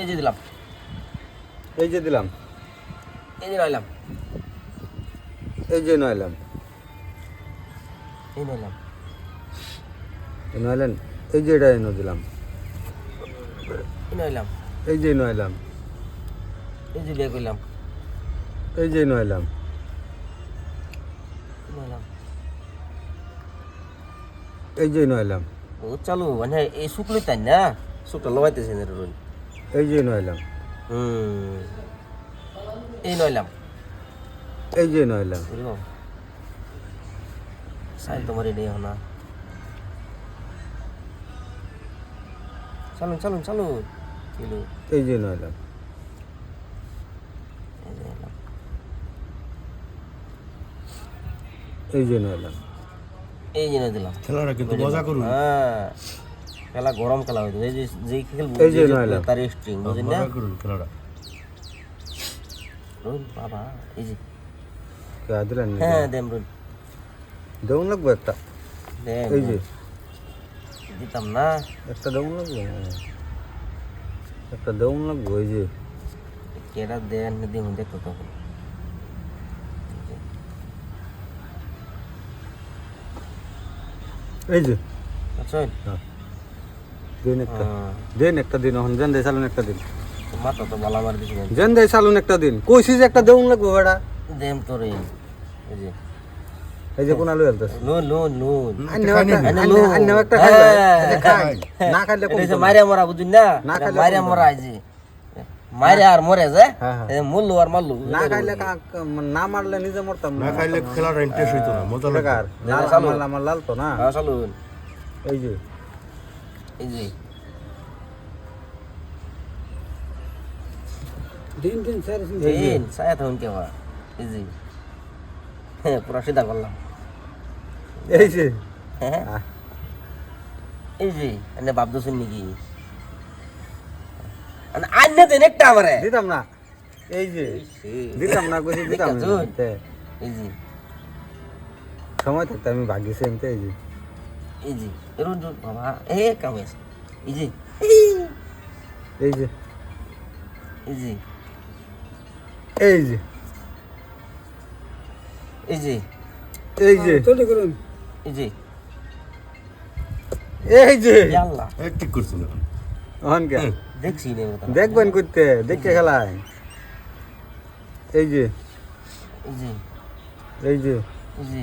এই যে দিলাম। এই যে দিলাম। এই যে নইলাম। এই যে নয়লাম এই নইলাম। এই এই যে এটা এনে দিলাম। নইলাম। এই যে নয়লাম এই যে বিয়ে করলাম। এই যে নইলাম। এই যে নয়লাম ও চালু মানে এই শুকলি তাই না? শুকটা লগাইতেছে না রোল এই যে নয়লাম। হুম। এই নইলাম এই যে নয়লাম। বুঝলো সাইল তোমার হো না। চালুন চালুন চালুন। কিলো এই যে নয়লাম। এই যে এলাম। এই যে নয়লাম। এই যে দিলাম খেলাটা কিন্তু মজা করুন। হ্যাঁ। খেলা গরম খেলা হইতো। এই যে যেই এই যে নইলাম। তার স্ট্রিং বুঝলি না? খেলাটা। রোল বাবা এই যে। হ্যাঁ দেম রোল। দেউন লাগবো একটা? এই যে। দিতাম না। একটা দেউন লাগবো? হ্যাঁ। একটা দেউন লাগবো এই যে। কেডা দেন দিন দেখতো তখন এই যে। আচ্ছা। দিন একটা। হ্যাঁ, দিন একটা দিন জেন চালুন একটা দিন। মাথা তো বালা মার দিছি জেন দেয় চালুন একটা দিন। কইছি যে একটা দেউন লাগবো বেড়া। দেম তো এই যে। এই যে কোন আলু আলতাছে। নুন নুন নুন। আন্নাও একটা খাই এই যে খাই। না খাইলে এটা মারিয়া মরা বুঝুন না? না খাইলে মারিয়া মরা এই যে। মারে আর মরে যে হ্যাঁ, হ্যাঁ। এই মুল্লু আর মাল্লু না খাইলে কা- না মারলে নিজে মরতাম না। খাইলে খেলাটা ইন্টারেস্ট হইতো না মজা লাগতো। না না, চালু। আমার না চালুন। এই যে। এই যে। দিন দিন স্যার দিন সায়া থাকুন কে এই যে। হ্যাঁ পুরা সিধা করলাম। এই যে। হ্যাঁ। এই যে এনে বাপ দোষের নাকি? আন্য দিন একটা আমারে। দিতাম না। এই যে। দিতাম না কইছি দিতাম। এই যে। সময় থাকতে আমি ভাগিছি এমতে এই যে। ইজি রঞ্জন বাবা এ কামেজ ইজি এই যে ইজি এই যে ইজি এই যে হ্যাঁ, চলে করুন। ইজি এই যে। ইয়াল্লা। ঠিক করছিল অহন কে? দেখছি নে দেখবেন করতে দেখতে খেলায়। এই যে। এই যে। এই এই যে।